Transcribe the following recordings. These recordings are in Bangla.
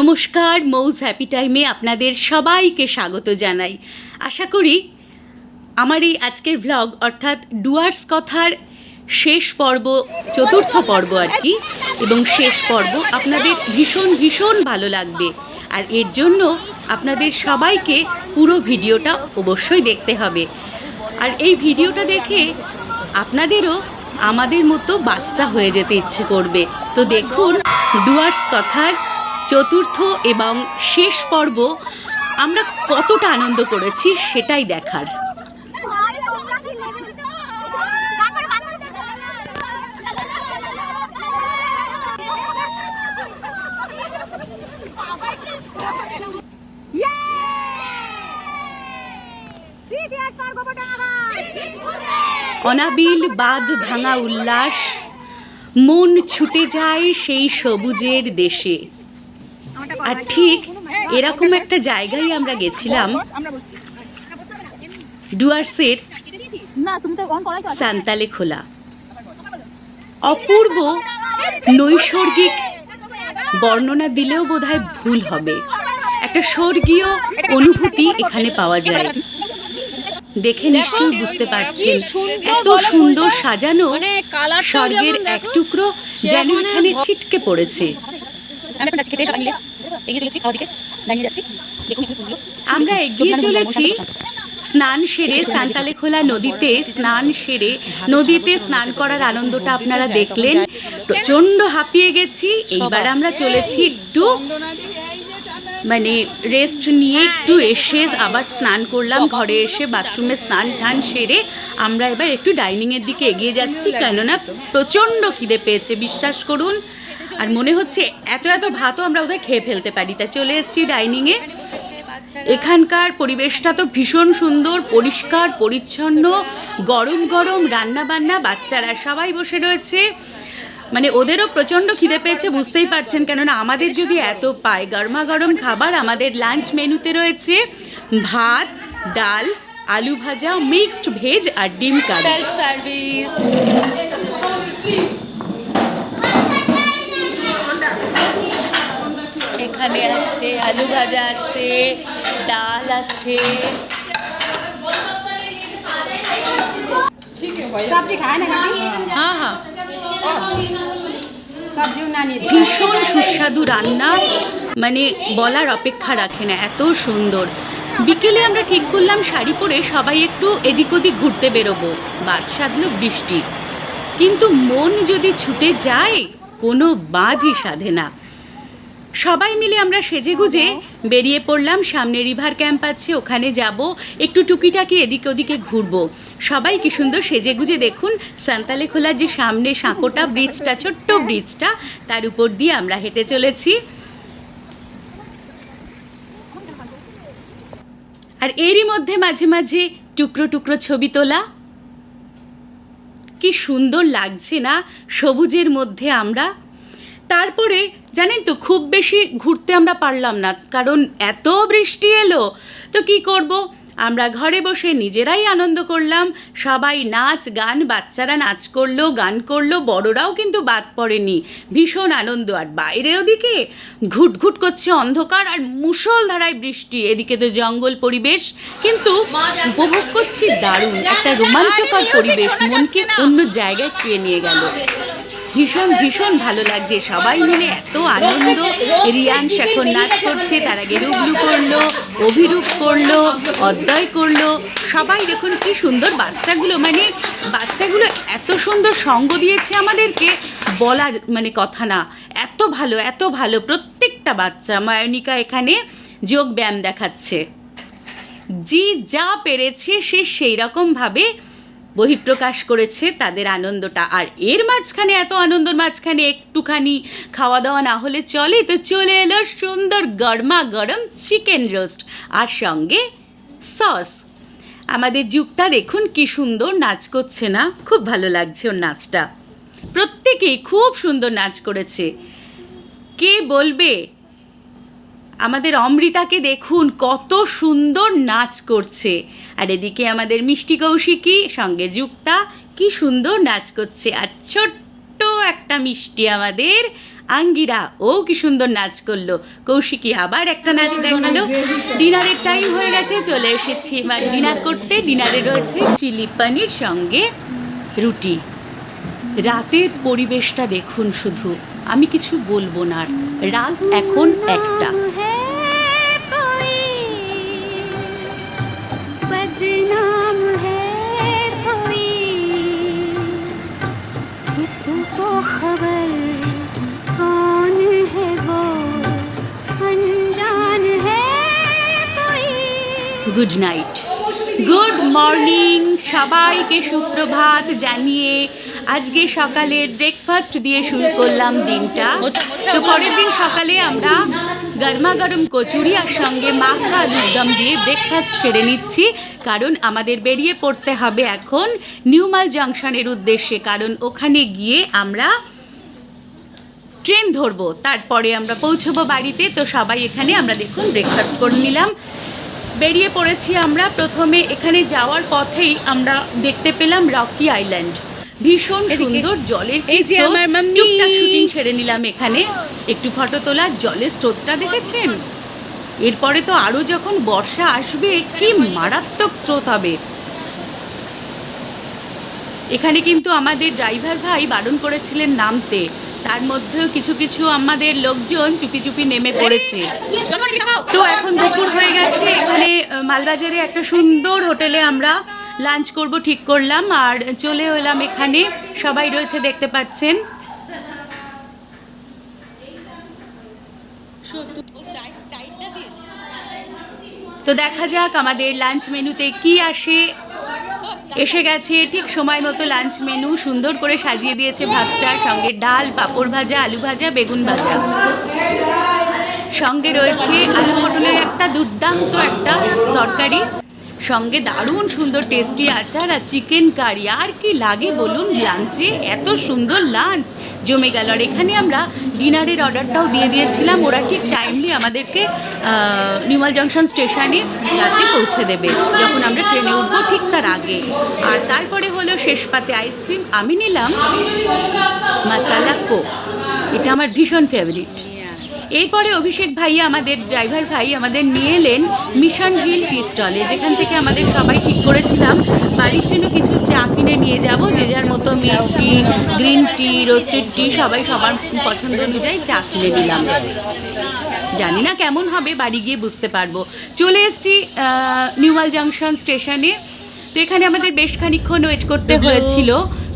নমস্কার, মৌজ হ্যাপি টাইমে আপনাদের সবাইকে স্বাগত জানাই। আশা করি আমার এই আজকের ভ্লগ অর্থাৎ ডুয়ার্স কথার শেষ পর্ব, চতুর্থ পর্ব আর কি, এবং শেষ পর্ব আপনাদের ভীষণ ভীষণ ভালো লাগবে। আর এর জন্য আপনাদের সবাইকে পুরো ভিডিওটা অবশ্যই দেখতে হবে। আর এই ভিডিওটা দেখে আপনাদেরও আমাদের মতো বাচ্চা হয়ে যেতে ইচ্ছে করবে। তো দেখুন, ডুয়ার্স কথার চতুর্থ এবং শেষ পর্ব আমরা কতটা আনন্দ করেছি সেটাই দেখার। অনাবিল বাঁধ ভাঙা উল্লাস, মন ছুটে যায় সেই সবুজের দেশে। আর ঠিক এরকম একটা জায়গায় আমরা গেছিলাম ডুয়ার্সের। সান্তালে খোলা অপূর্ব নৈসর্গিক বর্ণনা দিলেও বোধহয় ভুল হবে একটা স্বর্গীয় অনুভূতি এখানে পাওয়া যায় দেখে নিশ্চয়ই বুঝতে পারছেন এত সুন্দর সাজানো মানে স্বর্গের এক টুকরো যেন মানে এখানে ছিটকে পড়েছে আমরা এগিয়ে চলেছি খাওয়ার দিকে দাঁড়িয়ে যাচ্ছি। দেখুন একটু ফুলগুলো। আমরা এগিয়ে চলেছি স্নান সেরে সান্তালে খোলা নদীতে স্নান সেরে নদীতে স্নান করার আনন্দটা আপনারা দেখলেন। প্রচণ্ড হাঁপিয়ে গেছি। এইবার আমরা চলেছি একটু মানে রেস্ট নিয়ে একটু এসে আবার স্নান করলাম। ঘরে এসে বাথরুমে স্নান টান সেরে আমরা এবার একটু ডাইনিংয়ের দিকে এগিয়ে যাচ্ছি। কেননা প্রচণ্ড খিদে পেয়েছে বিশ্বাস করুন। আর মনে হচ্ছে এত এত ভাতও আমরা ওদের খেয়ে ফেলতে পারি। তাই চলে এসেছি ডাইনিংয়ে। এখানকার পরিবেশটা তো ভীষণ সুন্দর, পরিষ্কার, পরিচ্ছন্ন, গরম গরম রান্না বান্না বাচ্চারা সবাই বসে রয়েছে। মানে ওদেরও প্রচণ্ড খিদে পেয়েছে, বুঝতেই পারছেন, কেননা আমাদের যদি এত পায় গরমা গরম খাবার আমাদের লাঞ্চ মেনুতে রয়েছে, ভাত, ডাল, আলু ভাজা, মিক্সড ভেজ আর ডিম কারি। সার্ভিস এখানে আছে আলু ভাজা আছে ডাল আছে। সবজি খায় না হ্যাঁ হ্যাঁ। ভীষণ সুস্বাদু রান্না মানে বলার অপেক্ষা রাখে না এত সুন্দর। বিকেলে আমরা ঠিক করলাম শাড়ি পরে সবাই একটু এদিক ওদিক ঘুরতে বেরোবো বাদ সাধলো বৃষ্টি। কিন্তু মন যদি ছুটে যায় কোনো বাঁধই সাধে না। সবাই মিলে আমরা সেজেগুজে বেরিয়ে পড়লাম। সামনে রিভার ক্যাম্প আছে ওখানে যাব। একটু টুকিটাকি এদিকে ওদিকে ঘুরবো। সবাই কি সুন্দর সেজেগুজে দেখুন। সান্তালে খোলার যে সামনে সাঁকোটা ব্রিজটা ছোট্ট ব্রিজটা তার উপর দিয়ে আমরা হেঁটে চলেছি। আর এরই মধ্যে মাঝে মাঝে টুকরো টুকরো ছবি তোলা। কি সুন্দর লাগছে না? সবুজের মধ্যে আমরা তারপরে, জানেন তো, খুব বেশি ঘুরতে আমরা পারলাম না, কারণ এত বৃষ্টি এলো, তো কি করব? আমরা ঘরে বসে নিজেরাই আনন্দ করলাম, সবাই নাচ গান, বাচ্চারা নাচ করল, গান করল, বড়রাও কিন্তু বাদ পড়েনি, ভীষণ আনন্দ, আর বাইরে ওদিকে ঘুটঘুট করছে অন্ধকার, আর মুষলধারায় বৃষ্টি, এদিকে তো জঙ্গল পরিবেশ, কিন্তু উপভোগ করছি দারুণ, একটা রোমাঞ্চকর পরিবেশ, মনকে অন্য জায়গায় ছুঁয়ে নিয়ে গেল। ভীষণ ভীষণ ভালো লাগছে। সবাই মিলে এত আনন্দ। রিয়াংশ এখন নাচ করছে, তার আগে রুবলু করল, অভিরূপ করল, অদ্বয় করল। সবাই দেখুন কি সুন্দর বাচ্চাগুলো মানে বাচ্চাগুলো এত সুন্দর সঙ্গ দিয়েছে আমাদেরকে। বলা মানে কথা না। এত ভালো এত ভালো। প্রত্যেকটা বাচ্চা, মায়নিকা এখানে যোগ ব্যায়াম দেখাচ্ছে। যে যা পেরেছে সে সেই রকমভাবে বহিঃপ্রকাশ করেছে তাদের আনন্দটা। আর এর মাঝখানে, এত আনন্দর মাঝখানে একটুখানি খাওয়া দাওয়া না হলে চলে। তো চলে এলো সুন্দর গরমা গরম চিকেন রোস্ট আর সঙ্গে সস। আমাদের যুক্তা দেখুন কি সুন্দর নাচ করছে না? খুব ভালো লাগছে ওর নাচটা। প্রত্যেকেই খুব সুন্দর নাচ করেছে। কে বলবে? আমাদের অমৃতাকে দেখুন কত সুন্দর নাচ করছে। আর এদিকে আমাদের মিষ্টি কৌশিকী সঙ্গে যুক্তা কি সুন্দর নাচ করছে। আর ছোট্ট একটা মিষ্টি আমাদের আঙ্গিরা ও কি সুন্দর নাচ করল। কৌশিকী আবার একটা নাচ দেখাল। ডিনারের টাইম হয়ে গেছে চলে এসেছি এবার ডিনার করতে। ডিনারে রয়েছে চিলি পানির সঙ্গে রুটি। রাতের পরিবেশটা দেখুন শুধু। আমি কিছু বলব না আর। রাত এখন একটা। किसको खबर कौन है वो अनजान है कोई গুড নাইট গুড মর্নিং সবাইকে সুপ্রভাত জানিয়ে আজকে সকালের ব্রেকফাস্ট দিয়ে শুরু করলাম দিনটা তো পরের দিন সকালে আমরা গরমা গরম কচুরি আর সঙ্গে মাখা আলুর দম দিয়ে ব্রেকফাস্ট সেরে নিচ্ছি। কারণ আমাদের বেরিয়ে পড়তে হবে এখন নিউমাল জাংশনের উদ্দেশ্যে। কারণ ওখানে গিয়ে আমরা ট্রেন ধরবো, তারপরে আমরা পৌঁছবো বাড়িতে। তো সবাই এখানে আমরা দেখুন ব্রেকফাস্ট করে নিলাম। বেরিয়ে পড়েছি আমরা। প্রথমে এখানে যাওয়ার পথেই আমরা দেখতে পেলাম রকি আইল্যান্ড। ভীষণ সুন্দর জলের এই যে আমার মাম্মি। টুকটাক শুটিং সেরে নিলাম এখানে। একটু ফটো তোলা জলের স্রোতটা দেখেছেন? এরপরে তো আরও যখন বর্ষা আসবে কি মারাত্মক স্রোত হবে। এখানে কিন্তু আমাদের ড্রাইভার ভাই বারণ করেছিলেন নামতে। তার মধ্যেও কিছু কিছু আমাদের লোকজন চুপি চুপি নেমে পড়েছে। তো এখন দুপুর হয়ে গেছে। এখানে মালবাজারে একটা সুন্দর হোটেলে আমরা লাঞ্চ করব, ঠিক করলাম। আর চলে এলাম এখানে। সবাই রয়েছে, দেখতে পাচ্ছেন। তো দেখা যাক আমাদের লাঞ্চ মেনুতে কি আসে। এসে গেছে, ঠিক সময় মতো লাঞ্চ মেনু। সুন্দর করে সাজিয়ে দিয়েছে ভাতটা। সঙ্গে ডাল, পাঁপড় ভাজা, আলু ভাজা, বেগুন ভাজা। সঙ্গে রয়েছে আলু পটলের একটা দুর্দান্ত একটা তরকারি। সঙ্গে দারুণ সুন্দর টেস্টি আচার আর চিকেন কারি আর কি লাগে বলুন লাঞ্চে এত সুন্দর লাঞ্চ জমে গেল। আর এখানে আমরা ডিনারের অর্ডারটাও দিয়ে দিয়েছিলাম। ওরা ঠিক টাইমলি আমাদেরকে নিউমাল জংশন স্টেশনে রাতে পৌঁছে দেবে। যখন আমরা ট্রেনে উঠবো ঠিক তার আগে। আর তারপরে হলো শেষ পাতে আইসক্রিম আমি নিলাম মাসালা কোক এটা আমার ভীষণ ফেভারিট এরপরে অভিষেক ভাইয়া আমাদের ড্রাইভার ভাই আমাদের নিয়ে এলেন মিশন হিল টি স্টলে যেখান থেকে আমাদের সবাই ঠিক করেছিলাম। বাড়ির জন্য কিছু চা কিনে নিয়ে যাব যে যার মতো milk tea green tea roasted tea সবাই সবার পছন্দ অনুযায়ী চা কিনে নিলাম। জানি না কেমন হবে বাড়ি গিয়ে বুঝতে পারব। চলে এসেছি নিউমাল জাংশন স্টেশনে তো এখানে আমাদের বেশ খানিক্ষণ ওয়েট করতে হয়েছিল।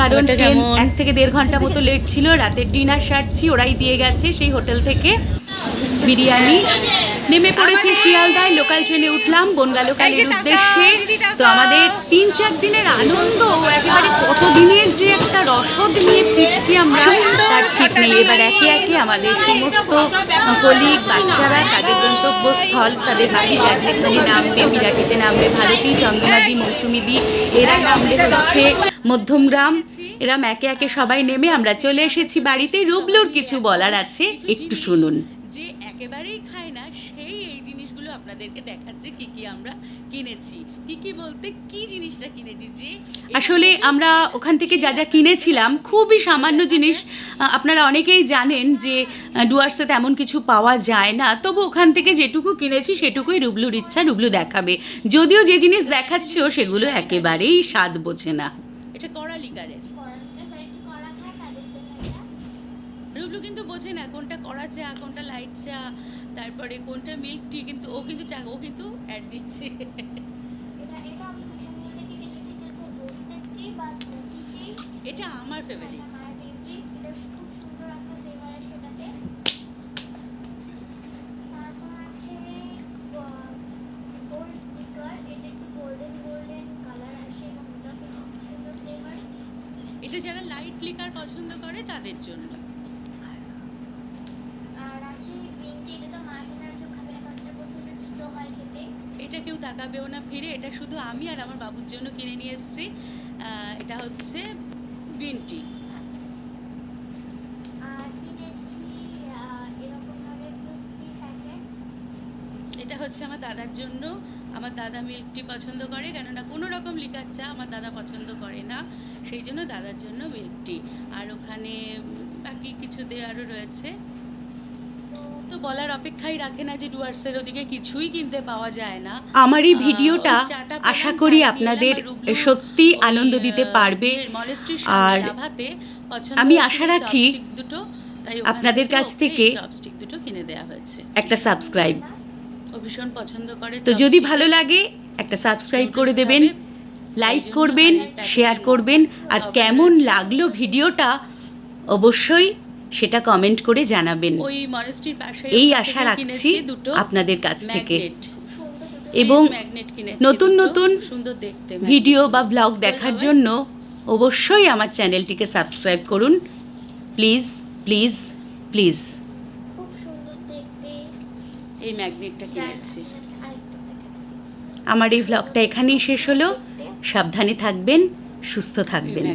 কারণ ট্রেন এক থেকে দেড় ঘণ্টা মতো লেট ছিল রাতের ডিনার সারছি ওরাই দিয়ে গেছে সেই হোটেল থেকে। বিরিয়ানি। নেমে পড়েছি শিয়ালদায় লোকাল ট্রেনে উঠলাম বনগা লোকালের উদ্দেশ্যে। তো আমাদের তিন চার দিনের আনন্দ একেবারে কতদিনের যে একটা রসদ নিয়ে ফিরছি আমরা তার ঠিক নেই। এবার একে একে আমাদের সমস্ত কলিগ বাচ্চারা তাদের গন্তব্যস্থল তাদের বাড়ি যার যেখানে নামবে বিরাটিতে নামবে ভারতী চন্দ্রনাদি মৌসুমিদি এরা নামবে হচ্ছে মধ্যমগ্রাম। এরম একে একে সবাই নেমে আমরা চলে এসেছি বাড়িতে। রুবলুর কিছু বলার আছে একটু শুনুন। যে একেবারেই খায় না সেই এই জিনিসগুলো আপনাদেরকে দেখাচ্ছে কি কি আমরা কিনেছি। কি কি বলতে কি জিনিসটা কিনেছি যে আসলে আমরা ওখান থেকে যা যা কিনেছিলাম খুবই সামান্য জিনিস আপনারা অনেকেই জানেন যে ডুয়ার্সে তেমন কিছু পাওয়া যায় না। তবু ওখান থেকে যেটুকু কিনেছি সেটুকুই রুবলুর ইচ্ছা রুবলু দেখাবে। যদিও যে জিনিস দেখাচ্ছেও সেগুলো একেবারেই স্বাদ বোঝে না। এটা কড়া রুবলু কিন্তু বোঝে না কোনটা করা চা কোনটা লাইট চা তারপরে কোনটা মিল্ক টি কিন্তু ও কিন্তু চা ও কিন্তু অ্যাড দিচ্ছে। এটা আমার ফেভারিট এটা যারা লাইট লিকার পছন্দ করে তাদের জন্য। এটা কেউ তাকাবেও না ফিরে এটা শুধু আমি আর আমার বাবুর জন্য কিনে নিয়ে এসেছি। এটা হচ্ছে গ্রিন টি এটা হচ্ছে আমার দাদার জন্য। আমার দাদা মিল্ক টি পছন্দ করে কেননা কোনো রকম লিকার চা আমার দাদা পছন্দ করে না। সেই জন্য দাদার জন্য মিল্ক টি আর ওখানে বাকি কিছু দেওয়ারও রয়েছে। তো বলার অপেক্ষাই রাখে না যে ডুয়ার্সের ওদিকে কিছুই কিনতে পাওয়া যায় না। আমার এই ভিডিওটা আশা করি আপনাদের সত্যি আনন্দ দিতে পারবে। আর আমি আশা রাখি দুটো, আপনাদের কাছ থেকে দুটো কিনে দেওয়া হয়েছে। একটা সাবস্ক্রাইব। ও ভীষণ পছন্দ করে তো যদি ভালো লাগে একটা সাবস্ক্রাইব করে দেবেন লাইক করবেন শেয়ার করবেন আর কেমন লাগল ভিডিওটা অবশ্যই সেটা কমেন্ট করে জানাবেন। এই আশা রাখছি দুটো আপনাদের কাছ থেকে। এবং নতুন নতুন ভিডিও বা। ব্লগ দেখার জন্য অবশ্যই আমার চ্যানেলটিকে সাবস্ক্রাইব করুন। প্লিজ প্লিজ প্লিজ এই ম্যাগনেটটা কিনেছি। আমার এই ব্লগটা এখানেই শেষ হলো। সাবধানে থাকবেন সুস্থ থাকবেন।